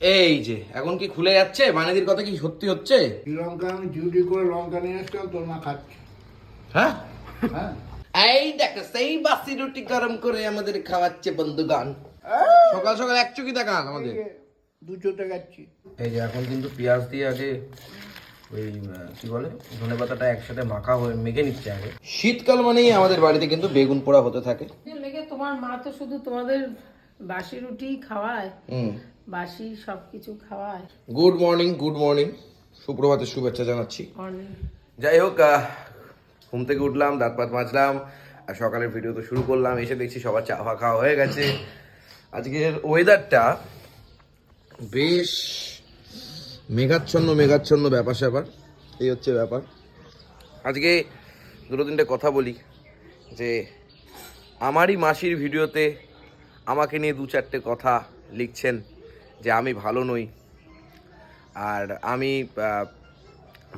এই যে এখন কি খুলে যাচ্ছে? বানিদির কথা কি সত্যি হচ্ছে? শ্রীলঙ্কা আমি ডিউটি করে লঙ্কা নিয়ে এসছিলাম তোর মা খাচ্ছে। হ্যাঁ? হ্যাঁ। এই দেখো সেই বাসি রুটি গরম করে আমাদের খাওয়াচ্ছে বন্ধুগান সকাল সকাল এক চুকি দেখান আমাদের দু চোটে যাচ্ছি এই যে এখন কিন্তু পেঁয়াজ দিয়ে আগে ওই কি বলে ধনে পাতাটা একসাথে মাখা হয়ে মেখে নিচ্ছে আগে। শীতকাল মানেই আমাদের বাড়িতে কিন্তু বেগুন পোড়া হতে থাকে। লেগে তোমার মা তো শুধু তোমাদের বাসি রুটি খাওয়ায়। বাসি সবকিছু খাওয়ায়। গুড মর্নিং গুড মর্নিং সুপ্রভাতের শুভেচ্ছা জানাচ্ছি। যাই হোক ঘুম থেকে উঠলাম দাঁত পাত মাজলাম আর সকালের ভিডিও তো শুরু করলাম এসে দেখছি সবার চা ফা খাওয়া হয়ে গেছে। আজকের ওয়েদারটা বেশ মেঘাচ্ছন্ন মেঘাচ্ছন্ন ব্যাপার স্যাপার। এই হচ্ছে ব্যাপার। আজকে দুটো তিনটে কথা বলি যে আমারই মাসির ভিডিওতে আমাকে নিয়ে দু চারটে কথা লিখছেন যে আমি ভালো নই। আর আমি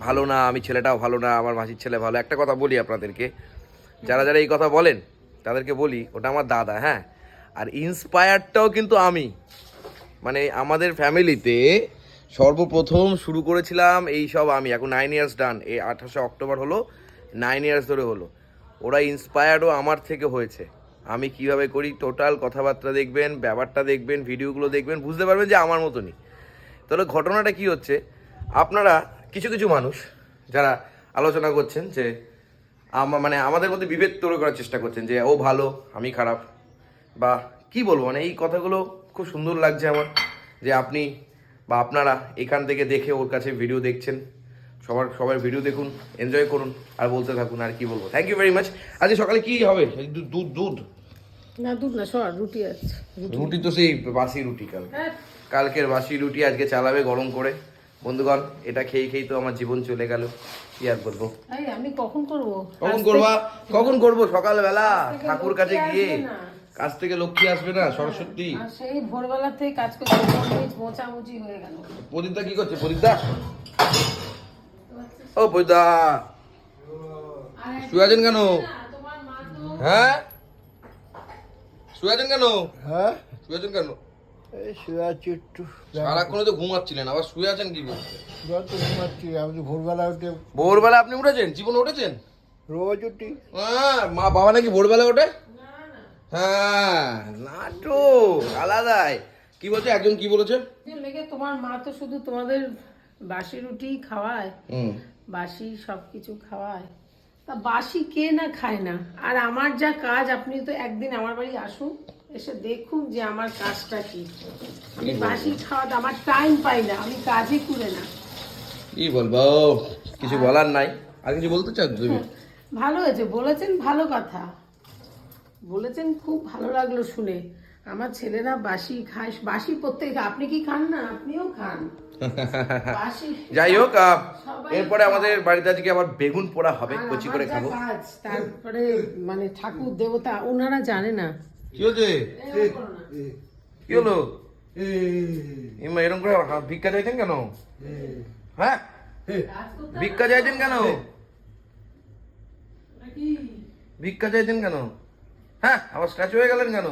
ভালো না, আমি ছেলেটাও ভালো না, আমার মাসির ছেলে ভালো। একটা কথা বলি আপনাদেরকে। যারা যারা এই কথা বলেন, তাদেরকে বলি, ওটা আমার দাদা হ্যাঁ? আর ইন্সপায়ারটাও কিন্তু আমি। মানে আমাদের ফ্যামিলিতে সর্বপ্রথম শুরু করেছিলাম এই সব আমি। এখন নাইন ইয়ার্স ডান এই আঠাশে অক্টোবর হলো নাইন ইয়ার্স ধরে হলো। ওরা ইন্সপায়ার্ডও আমার থেকে হয়েছে। আমি কীভাবে করি টোটাল কথাবার্তা দেখবেন, ব্যাপারটা দেখবেন, ভিডিওগুলো দেখবেন, বুঝতে পারবেন যে আমার মতনই। তাহলে ঘটনাটা কি হচ্ছে? আপনারা কিছু কিছু মানুষ যারা আলোচনা করছেন যে আমা- মানে আমাদের মধ্যে বিভেদ তৈরি করার চেষ্টা করছেন যে, ও ভালো, আমি খারাপ, বা কি বলব? মানে এই কথাগুলো খুব সুন্দর লাগছে আমার, যে আপনি বা আপনারা এখান থেকে দেখে ওর কাছে ভিডিও দেখছেন। সবার সবার ভিডিও দেখুন এনজয় করুন আর বলতে থাকুন আর কি বলব। থ্যাংক ইউ ভেরি মাচ আজকে সকালে কি হবে? দুধ দুধ? না দুধ না সর রুটি আছে রুটি। তো সেই বাসি রুটি কাল হ্যাঁ। কালকের বাসি রুটি আজকে চালাবে গরম করে। বন্ধুগণ এটা খেয়ে খেয়েই তো আমার জীবন চলে গেল। কি আর বলব? আমি কখন করব? কখন করবা? কখন করব? সকালবেলা ঠাকুর কাছে গিয়ে। কাছ থেকে লক্ষ্মী আসবে না সরস্বতী? সেই ভোরবেলা থেকে কাজ করতে মোচামুচি হয়ে গেল। প্রদীপদা কি করছে? প্রদীপদা? ও প্রদীপদা শুয়ে আছেন কেন? তোমার মা তো হ্যাঁ? শুয়ে আছেন কেন? হ্যাঁ শুয়ে আছেন কেন সারাক্ষণ তো ঘুমাচ্ছিলেন আবার শুয়ে আছেন কি বলতে ঘুমাচ্ছি আমি তো ভোরবেলা উঠে ভোরবেলা আপনি উঠেছেন? জীবন উঠেছেন? রোজ উঠি। হ্যাঁ মা বাবা নাকি ভোরবেলা ওঠে? হ্যাঁ নাটক আলাদাই। কি বলছে? একজন কি বলেছে? তোমার মা তো শুধু তোমাদের বাসি রুটি খাওয়ায় বাসি সবকিছু খাওয়ায়। তা বাসি কে না খায় না? আর আমার যা কাজ আপনি তো একদিন আমার বাড়ি আসুন এসে দেখুন যে আমার কাজটা কি। আমি বাসি খাওয়াতে আমার টাইম পাই না আমি কাজই করে না। কি বলব? কিছু বলার নাই। আর কিছু বলতে চাও তুমি? ভালো হয়েছে। বলেছেন ভালো কথা। বলেছেন খুব ভালো লাগল শুনে। আমার ছেলেরা বাসি খায় বাসি প্রত্যেক আপনি কি খান না? আপনিও খান। যাই হোক এরপরে আমাদের বাড়িতে আজকে আবার বেগুন পোড়া হবে কচি করে খাব। তারপরে মানে ঠাকুর দেবতা ওনারা জানে না। কি হচ্ছে কি হলো? এমা এরকম করে হা- ভিক্ষা চাইছেন কেন? হ্যাঁ? ভিক্ষা চাইছেন কেন? ভিক্ষা চাইছেন কেন? হ্যাঁ আবার স্ট্যাচু হয়ে গেলেন কেন?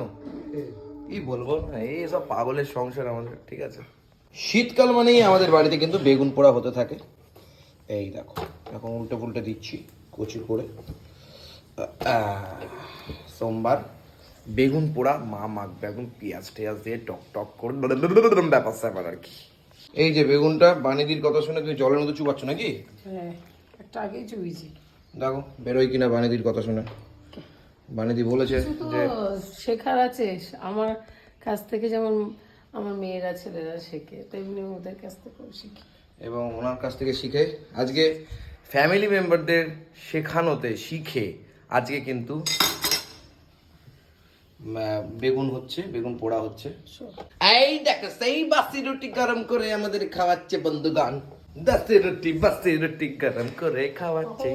কি বলব না এই সব পাগলের সংসার আমাদের ঠিক আছে? শীতকাল মানেই আমাদের বাড়িতে কিন্তু বেগুন পোড়া হতে থাকে। এই দেখো এখন উল্টে ফুলটে দিচ্ছি কচি করে। সোমবার বেগুন পোড়া মা মাখ বেগুন পেঁয়াজ টেয়াজ দিয়ে টক টক করে ব্যাপার স্যাপার আর কি। এই যে বেগুনটা বানিদির কথা শুনে তুমি জলের মধ্যে চুপাচ্ছ নাকি? হ্যাঁ একটা আগেই চুইছি দেখো বেরোয় কিনা বানিদির কথা শুনে। বানিদি বলেছে যে শেখার আছে। আমার কাছ থেকে যেমন আমার মেয়েরা ছেলেরা শেখে তেমনি ওদের কাছ থেকেও শিখি। এবং ওনার কাছ থেকে শিখে। আজকে ফ্যামিলি মেম্বারদের শেখানোতে শিখে আজকে কিন্তু বেগুন হচ্ছে বেগুন পোড়া হচ্ছে। এই দেখো সেই বাসি রুটি গরম করে আমাদের খাওয়াচ্ছে বন্ধুগান বাসি রুটি বাসি রুটি গরম করে খাওয়াচ্ছে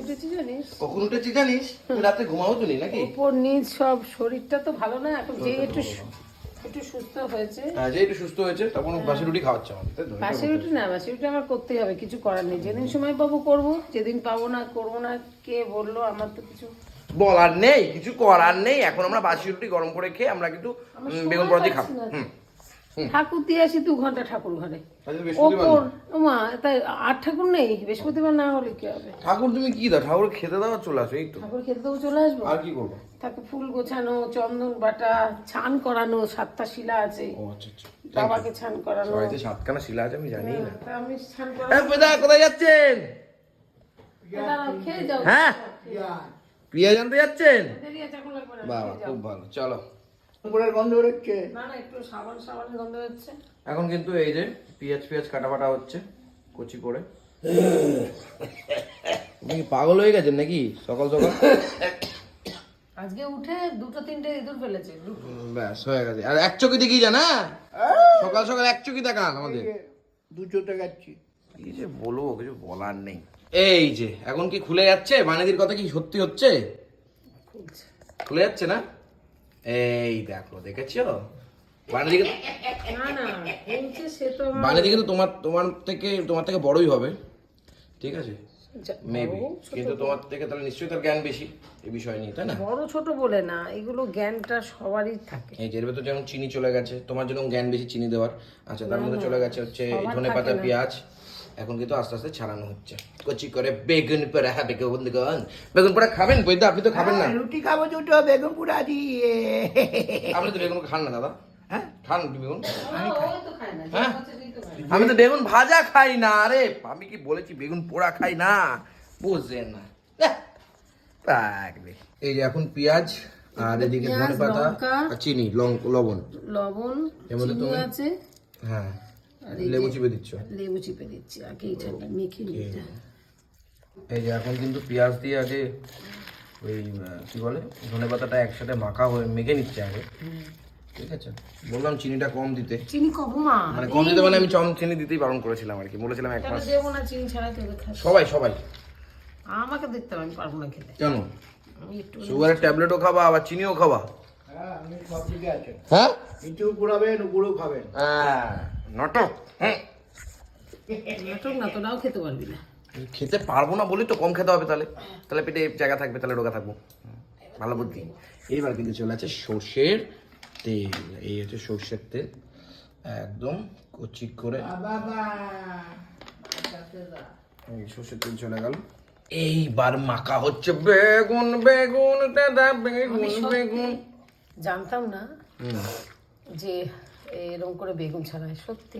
কখন উঠেছি জানিস? রাতে ঘুমাও তো নাকি? উপর নিচ সব শরীরটা তো ভালো না এখন যে একটু একটু সুস্থ হয়েছে। হ্যাঁ, যে একটু সুস্থ হয়েছে তখন বাসি রুটি খাওয়াচ্ছে তো? বাসি রুটি না বাসি রুটি আমার করতেই হবে কিছু করার নেই। যেদিন সময় পাবো করব যেদিন পাবো না করব না কে বলল আমার তো কিছু বলার নেই কিছু করার নেই। এখন আমরা বাসি রুটি গরম করে খেয়ে আমরা কিন্তু বেগুন পাচ্ছি খাব। হুম। ঠাকুর দিয়ে আসি দু ঘণ্টা ঠাকুর ঘরে। ওপর মা তাই আর ঠাকুর নেই? বৃহস্পতিবার না হলে কি হবে? ঠাকুর তুমি কি দাও? ঠাকুর খেতে দাও চলে আসো এই তো। ঠাকুর খেতে দেবো চলে আসব? আর কি করব? তাকে ফুল গোছানো চন্দন বাটা ছান করানো সাতটা শিলা আছে। ও আচ্ছা আচ্ছা। বাবাকে ছান করানো। সাতখানা শিলা আছে আমি জানি না। আমি ছান করানো পেদা কোথায় যাচ্ছেন? খেয়ে যাও। হ্যাঁ? প্রিয়া জানতে যাচ্ছেন? বাবা খুব ভালো। চলো। উপরের গন্ধ বেরোচ্ছে? না না একটু সাবান সাবানের গন্ধ হচ্ছে এখন কিন্তু এই যে পেঁয়াজ পেঁয়াজ কাটা ফাটা হচ্ছে কচি করে। তুমি পাগল হয়ে গেছেন নাকি? সকাল সকাল? আজকে উঠে দুটো তিনটে ইঁদুর ফেলেছে ব্যাস হয়ে গেছে। আর এক চোখে দেখি জানা? সকাল সকাল এক চোখে দেখান আমাদের। দু চোখে যাচ্ছি কি যে বলব কিছু বলার নেই। এই যে এখন কি খুলে যাচ্ছে? বানেদির কথা কি সত্যি হচ্ছে? খুলে যাচ্ছে না? এই দেখো দেখেছ? বানেদি কিন্তু না না তো তোমার তোমার থেকে তোমার থেকে বড়ই হবে। ঠিক আছে? মেবি কিন্তু তোমার থেকে তাহলে নিশ্চয়ই তার জ্ঞান বেশি এই বিষয় নিয়ে তাই না? বড় ছোট বলে না এগুলো জ্ঞানটা সবারই থাকে। এই যে এর ভেতর যেমন চিনি চলে গেছে তোমার যেরকম জ্ঞান বেশি চিনি দেওয়ার। আচ্ছা তার মধ্যে চলে গেছে হচ্ছে ধনে পাতা পেঁয়াজ এখন কিন্তু আস্তে আস্তে ছাড়ানো হচ্ছে। কচি করে বেগুন পোড়া হ্যাঁ বেগুন বেগুন। বেগুন পোড়া খাবেন? বৈদা আপনি তো খাবেন না। রুটি খাব দুটো বেগুন পোড়া দিয়ে। আপনি তো বেগুন খান না দাদা। হ্যাঁ? খান বেগুন? খায় হ্যাঁ? আমি তো বেগুন ভাজা খাই না আরে আমি কি বলেছি বেগুন পোড়া খাই না? বুঝছেন না। থাকবে এই যে এখন পেঁয়াজ আর এদিকে ধনে পাতা চিনি লং- লবণ। লবণ এর মধ্যে তুমি- আছে। হ্যাঁ। লেবু চিপে দিচ্ছ? লেবু চিপে দিচ্ছি আগে এটা মেখে নিতে। এই যে এখন কিন্তু পেঁয়াজ দিয়ে আগে ওই কি বলে ধনে পাতাটা একসাথে মাখা হয়ে মেখে নিচ্ছে আগে। ঠিক আছে? বললাম চিনিটা কম দিতে। চিনি কম মা। মানে কম দিতে মানে আমি চম চিনি দিতেই বারণ করেছিলাম আর কি বলেছিলাম এক মাস। দেবো না চিনি ছাড়া খাস সবাই সবাই। আমাকে দেখতে হবে আমি পারব না খেতে। কেন? একটু সুগারের ট্যাবলেটও খাবা আবার চিনিও খাবা। হ্যাঁ আমি সব দিকে আছে। হ্যাঁ? নিচেও পুরাবেন উপরেও খাবেন হ্যাঁ। নাটক হ্যাঁ। নাটক না তোরাও খেতে পারবি না। খেতে পারব না বলি তো কম খেতে হবে তাহলে। তাহলে পেটে জায়গা থাকবে তাহলে রোগা থাকব। ভালো বুদ্ধি। এইবার কিন্তু চলে আছে সর্ষের তেল। এই হচ্ছে সর্ষের তেল। একদম কচি করে। বাবা। এই সর্ষের তেল চলে গেল। এইবার মাখা হচ্ছে বেগুন বেগুন দাদা বেগুন বেগুন। জানতাম না যে এরকম করে বেগুন ছাড়ায় সত্যি।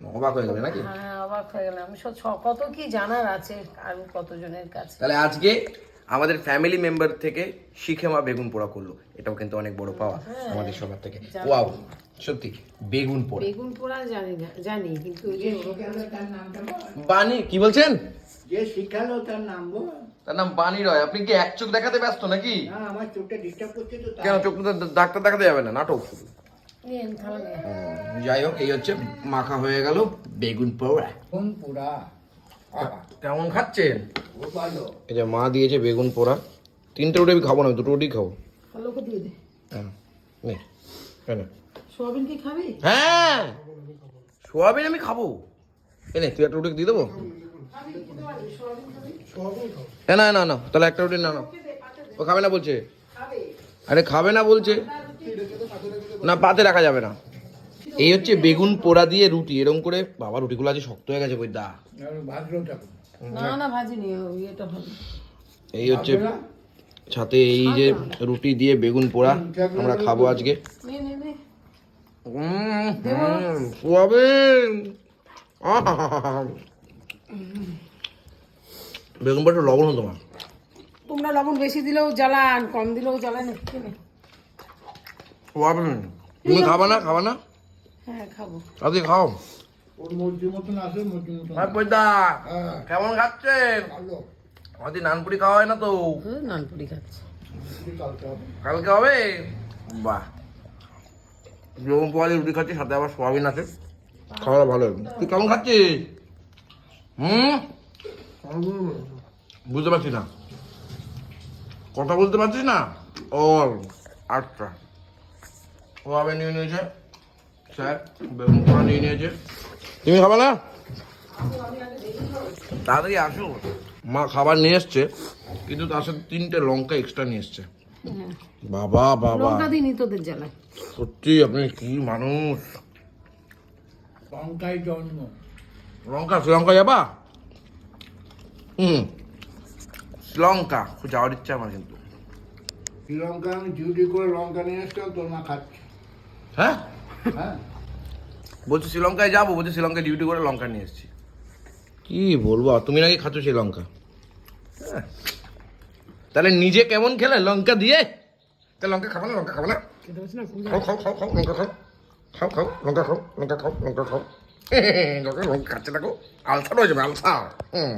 অবাক হয়ে গেলে নাকি? হ্যাঁ অবাক হয়ে গেলাম। আমি সব কত কি জানার আছে আর কতজনের কাছে? তাহলে আজকে আমাদের ফ্যামিলি মেম্বার থেকে শিখে মা বেগুন পোড়া করল। এটাও কিন্তু অনেক বড় পাওয়া আমাদের সবার থেকে। ওয়াও সত্যি বেগুন পোড়া। বেগুন পোড়া জানি না জানি কিন্তু। বানি কি বলছেন? যে শিখালো তার নাম তার নাম বানি রয়। আপনি কি এক চোখ দেখাতে ব্যস্ত নাকি? না আমার চোখটা ডিস্টার্ব করছে তো কেন চোখ ডাক্তার দেখাতে যাবে না নাটক শুধু। যাই হোক এই হচ্ছে মাখা হয়ে গেল বেগুন পোড়া। কোন পুরা বাবা, কেমন খাচ্ছেন? এই যে মা দিয়েছে বেগুন পোড়া। তিনটে রুটি আমি খাব না দুটো রুটি খাব। হ্যাঁ সোয়াবিন কি খাবি? হ্যাঁ সোয়াবিন আমি খাব। এনে তুই একটা রুটি দিয়ে দেবো? না না না তাহলে একটা রুটি না না ও খাবে না বলছে। আরে খাবে না বলছে। না পাতে রাখা যাবে না। এই হচ্ছে বেগুন পোড়া দিয়ে রুটি। এরকম করে বাবা রুটিগুলো আজ শক্ত হয়ে গেছে বই দা না না ভাজিনি এটা এই হচ্ছে সাথে এই যে রুটি দিয়ে বেগুন পোড়া আমরা খাব আজকে! বেগুন পোড়াটা লবণ হতো তোমার। তোমরা লবণ বেশি দিলেও জ্বালান কম দিলেও জ্বালান একটু নে। তুমি খাবা না? খাবা না? হ্যাঁ খাব। আজকে খাও। ওর মুরগির মতন আছে মুরগির মতন ভাই পয়দা হ্যাঁ। কেমন ভালো। আমাদের নানপুরি খাওয়া হয় না তো? হ্যাঁ, নানপুরি খাচ্ছি। কালকে হবে। হবে? বাহ। পোড়া রুটি খাচ্ছি সাথে আবার সোয়াবিন আছে। খাওয়া ভালো তুই কেমন খাচ্ছিস? হুম? বুঝতে পারছি না। কথা বলতে পারছিস না? ও আচ্ছা ও আবার নিয়ে নিয়েছে। স্যার বেগুন পোড়া নিয়ে নিয়েছে। তুমি খাবা না? তাড়াতাড়ি আসো। মা খাবার নিয়ে এসছে কিন্তু তার সাথে তিনটে লঙ্কা এক্সট্রা নিয়ে এসছে। বাবা বাবা। লঙ্কা দিনই তোদের জ্বালায়। সত্যি আপনি কি মানুষ? লঙ্কায় জন্ম। লঙ্কা শ্রীলঙ্কা যাবা? হুম। শ্রীলঙ্কা খুব যাওয়ার ইচ্ছা আমার কিন্তু। শ্রীলঙ্কা আমি ডিউটি করে লঙ্কা নিয়ে এসছিলাম তোর মা খাচ্ছে। হ্যাঁ? হ্যাঁ। বলছি শ্রীলঙ্কায় যাব বলছি শ্রীলঙ্কায় ডিউটি করে লঙ্কা নিয়ে এসেছি। কি বলব? তুমি নাকি খাচ্ছ শ্রীলঙ্কা? হ্যাঁ। তাহলে নিজে কেমন খেলে লঙ্কা দিয়ে? তা লঙ্কা খাব না লঙ্কা খাব না। খাও খাও খাও খাও লঙ্কা খাও। খাও খাও লঙ্কা খাও লঙ্কা খাও লঙ্কা খাও। লঙ্কা লঙ্কা খাচ্ছে দেখো আলসার হয়ে যাবে আলসার হুম।